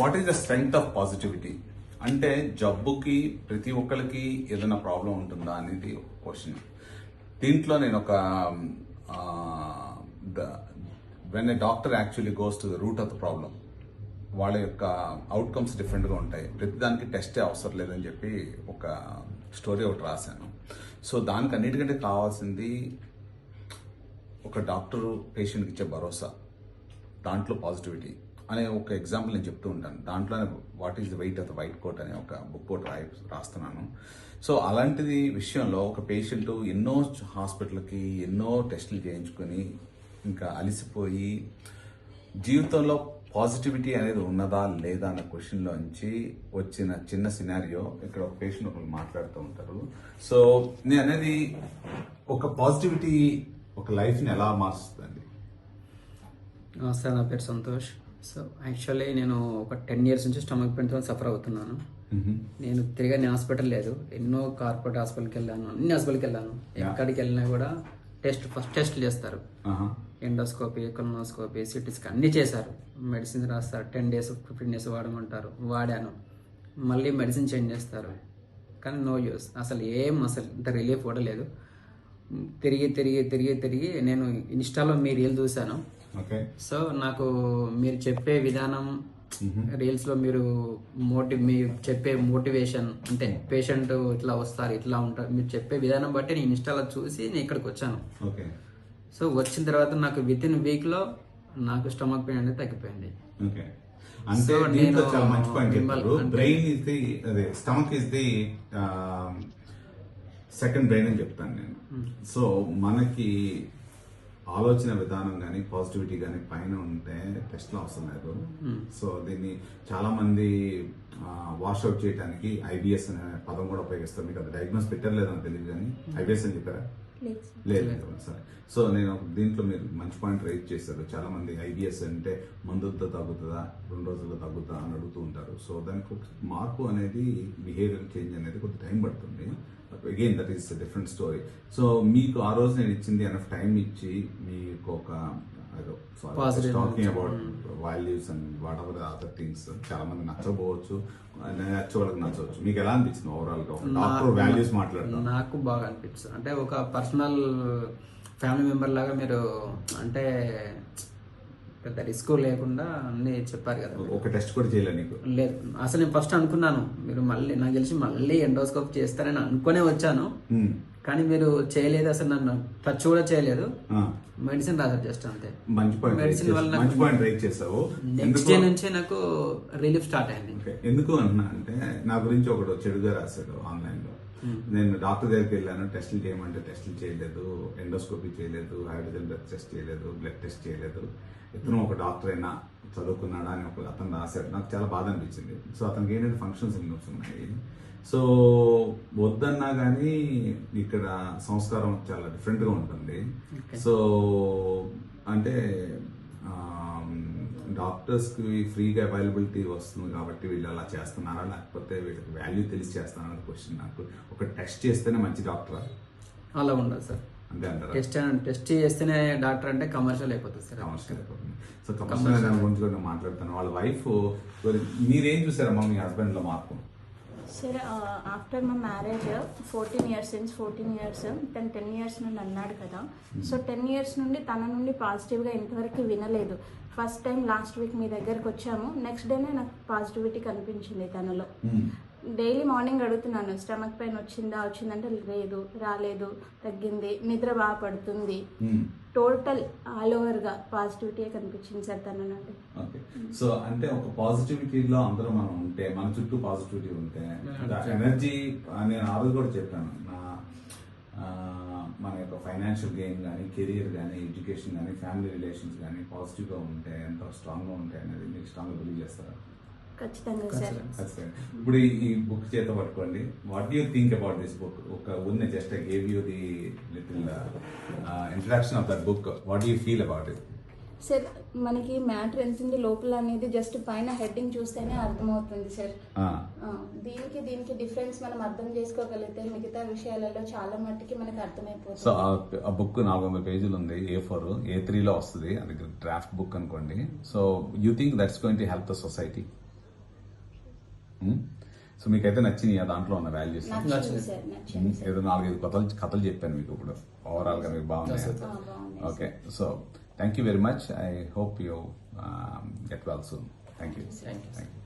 What is the strength of positivity? అంటే జబ్బుకి ప్రతి ఒక్కరికి ఏదైనా ప్రాబ్లం ఉంటుందా అనేది ఒక క్వశ్చన్. దీంట్లో నేను ఒక when a doctor actually goes to the root of the problem వాళ్ళ యొక్క అవుట్కమ్స్ డిఫరెంట్గా ఉంటాయి. ప్రతిదానికి టెస్టే అవసరం లేదని చెప్పి ఒక స్టోరీ ఒకటి రాశాను. సో దానికి అన్నిటికంటే కావాల్సింది ఒక డాక్టరు పేషెంట్కి ఇచ్చే భరోసా దాంట్లో పాజిటివిటీ అనే ఒక ఎగ్జాంపుల్ నేను చెప్తూ ఉంటాను. దాంట్లోనే what is the weight of the white coat అనే ఒక బుక్ కోట్ రాయి రాస్తున్నాను. సో అలాంటిది విషయంలో ఒక పేషెంట్ ఎన్నో హాస్పిటల్కి ఎన్నో టెస్టులు చేయించుకొని ఇంకా అలసిపోయి జీవితంలో పాజిటివిటీ అనేది ఉన్నదా లేదా అన్న క్వశ్చన్లో నుంచి వచ్చిన చిన్న సినారియో ఇక్కడ ఒక పేషెంట్ ఒకరు మాట్లాడుతూ ఉంటారు. సో నేను అనేది ఒక పాజిటివిటీ ఒక లైఫ్ని ఎలా మారుస్తుందండి? నమస్తే నా పేరు సంతోష్. సో యాక్చువల్లీ నేను ఒక టెన్ ఇయర్స్ నుంచి స్టమక్ పెయిన్తో సఫర్ అవుతున్నాను. నేను తిరగని హాస్పిటల్ లేదు. ఎన్నో కార్పొరేట్ హాస్పిటల్కి వెళ్ళాను అన్ని హాస్పిటల్కి వెళ్ళాను. ఎక్కడికి వెళ్ళినా కూడా టెస్ట్ ఫస్ట్ టెస్ట్ చేస్తారు. ఎండోస్కోపీ కొలనోస్కోపీ సిటీ స్కాన్ అన్నీ చేశారు. మెడిసిన్ రాస్తారు. టెన్ డేస్ ఫిఫ్టీన్ డేస్ వాడమంటారు. వాడాను. మళ్ళీ మెడిసిన్ చేంజ్ చేస్తారు. కానీ నో యూస్ అసలు ఏం అసలు ఇంత రిలీఫ్ కూడా లేదు. తిరిగి తిరిగి తిరిగి తిరిగి నేను ఇన్స్టాలో మీ రీల్ చూశాను. సో నాకు మీరు చెప్పే విధానం రీల్స్లో మీరు మోటి మీరు చెప్పే మోటివేషన్ అంటే పేషెంట్ ఇట్లా వస్తారు ఇట్లా ఉంటారు మీరు చెప్పే విధానం బట్టి నేను ఇన్స్టాలో చూసి నేను ఇక్కడికి వచ్చాను. ఓకే. సో వచ్చిన తర్వాత నాకు విత్ ఇన్ వీక్లో నాకు స్టమక్ పెయిన్ అనేది తగ్గిపోయింది. ఓకే. అంటే చాలా మంచి పాయింట్ చెప్పారు. బ్రెయిన్ ఇస్ ది అదే stomach is the second brain అని చెప్తాను నేను. సో మనకి ఆలోచన విధానం కానీ పాజిటివిటీ కానీ పైన ఉంటే టెస్ట్లు అవసరం లేదు. సో దీన్ని చాలా మంది వాష్ అవుట్ చేయడానికి ఐబిఎస్ అనే పదం కూడా ఉపయోగిస్తారు. మీకు అది డయాగ్నోస్ పెట్టారు లేదని తెలియదు కానీ ఐబిఎస్ అని చెప్పారా? లేదు సరే సో నేను దీంట్లో మీరు మంచి పాయింట్ రైజ్ చేశారు. చాలా మంది ఐబిఎస్ అంటే మందుతో తగ్గుతుందా రెండు రోజుల్లో తగ్గుతా అని అడుగుతూ ఉంటారు. సో దానికి ఒక మార్పు అనేది బిహేవియర్ చేంజ్ అనేది కొంత టైం పడుతుంది. Again that is different story so మీకు ఆ రోజు నేను ఇచ్చింది ఎనఫ్ టైం ఇచ్చి మీకు ఒక talking about values and what other things చాలా మంది నచ్చకపోవచ్చు నచ్చే వాళ్ళకి నచ్చవచ్చు. మీకు ఎలా అనిపించింది ఓవరాల్గా? డాక్టర్ వాల్యూస్ మాట్లాడతాం నాకు బాగా అనిపిస్తుంది అంటే ఒక పర్సనల్ ఫ్యామిలీ మెంబర్ లాగా మీరు అంటే పెద్ద రిస్క్ లేకుండా అన్ని చెప్పారు కదా ఒక టెస్ట్ కూడా చేయలే నీకు? లేదు. అసలు నేను ఫస్ట్ అనుకున్నాను. మీరు మళ్ళీ నాకు తెలిసి మళ్ళీ ఎండోస్కోప్ చేస్తారని అనుకునే వచ్చాను. Hmm. కానీ మీరు చేయలేదు అసలు నన్ను. టచ్ కూడా చేయలేదు. మెడిసిన్ రాశారు జస్ట్ అంతే. మంచి పాయింట్ మెడిసిన్ వల్ల. మంచి పాయింట్ రైజ్ చేసావు. నెక్స్ట్ డే నుంచి నాకు రిలీఫ్ స్టార్ట్ అయింది. ఎందుకు అన్నా అంటే నా గురించి ఒకడు చెడుగా రాశాడు ఆన్లైన్లో నేను డాక్టర్ దగ్గరికి వెళ్ళాను. టెస్టులు చేయమంటే టెస్టులు చేయలేదు. ఎండోస్కోపీ చేయలేదు. హైడ్రోజన్ బ్లడ్ టెస్ట్ చేయలేదు. బ్లడ్ టెస్ట్ చేయలేదు. ఇతను ఒక డాక్టర్ అయినా చదువుకున్నాడా అని ఒక అతను రాశాడు. నాకు చాలా బాధ అనిపించింది. సో అతనికి ఏంటంటే ఫంక్షన్స్ ఇన్కమ్స్ ఉన్నాయి. సో వద్దన్నా కానీ ఇక్కడ సంస్కారం చాలా డిఫరెంట్గా ఉంటుంది సో అంటే డాక్టర్స్కి ఫ్రీగా అవైలబిలిటీ వస్తుంది కాబట్టి వీళ్ళు అలా చేస్తున్నారా? లేకపోతే వీళ్ళకి వాల్యూ తెలిసి చేస్తున్నారా? క్వశ్చన్ నాకు. ఒక టెస్ట్ చేస్తేనే మంచి డాక్టరా? అలా ఉండదు సార్. టెస్ట్ టెస్ట్ చేస్తేనే డాక్టర్ అంటే కమర్షియల్ అయిపోతుంది సార్ కమర్షియల్ అయిపోతుంది. సో కమర్షియల్ దాని గురించి కూడా నేను మాట్లాడతాను. వాళ్ళ వైఫ్ మీరేం చూసారమ్మా మీ హస్బెండ్లో మార్పు? సార్ ఆఫ్టర్ మా marriage fourteen years since fourteen years తను టెన్ ఇయర్స్ నుండి అన్నాడు కదా. సో టెన్ ఇయర్స్ నుండి తన నుండి పాజిటివ్గా ఇంతవరకు వినలేదు. ఫస్ట్ టైం లాస్ట్ వీక్ మీ దగ్గరకు వచ్చాము. నెక్స్ట్ డేనే నాకు పాజిటివిటీ కనిపించింది తనలో. డైలీ మార్నింగ్ అడుగుతున్నాను స్టమక్ పెయిన్ వచ్చిందా వచ్చిందంటే లేదు రాలేదు తగ్గింది నిద్ర బాగా పడుతుంది. టోటల్ ఆల్ ఓవర్గా పాజిటివిటీ కనిపించింది సార్ తన నుండి సో అంటే ఒక పాజిటివిటీలో అందరూ మనం ఉంటే మన చుట్టూ పాజిటివిటీ ఉంటే ఎనర్జీ నేను ఆ రోజు కూడా చెప్పాను నా ఆ, మన యొక్క ఫైనాన్షియల్ గెయిన్ కానీ కెరియర్ కానీ ఎడ్యుకేషన్ కానీ ఫ్యామిలీ రిలేషన్స్ కానీ పాజిటివ్గా ఉంటే ఎంత స్ట్రాంగ్గా ఉంటాయి అనేది మీకు స్ట్రాంగ్గా బిలీవ్ చేస్తారా? ఖచ్చితంగా సార్ ఇప్పుడు ఈ- బుక్ చేత పట్టుకోండి. What you think about this book ఒక ఉన్న just gave you the little introduction of that book what you feel about it sir మనకి మ్యాటర్ ఎంత ఉంది లోపల అనేది జస్ట్ పైన హెడ్డింగ్ చూస్తేనే అర్థమవుతుంది సార్ దీనికి దీనికి డిఫరెన్స్ మనం అర్థం చేసుకోగలిగితే మిగతా విషయాలలో చాలా మట్టుకి మనకు సో అర్థమైపోతుంది ఆ- ఆ బుక్ నాలుగు వందల పేజీలు ఉంది ఏ ఫోర్ ఏ త్రీలో వస్తుంది అది డ్రాఫ్ట్ బుక్ అనుకోండి. So you think that's going to help the society so మీకైతే నచ్చినాయి? దాంట్లో ఉన్న వాల్యూస్ నచ్చింది సార్ నచ్చింది. సార్. ఏదో నాలుగైదు కథలు కథలు చెప్పాను మీకు ఇప్పుడు. ఓవరాల్గా మీకు బాగున్నాయి? ఆ, okay so thank you very much I hope you get well soon thank you. Thank you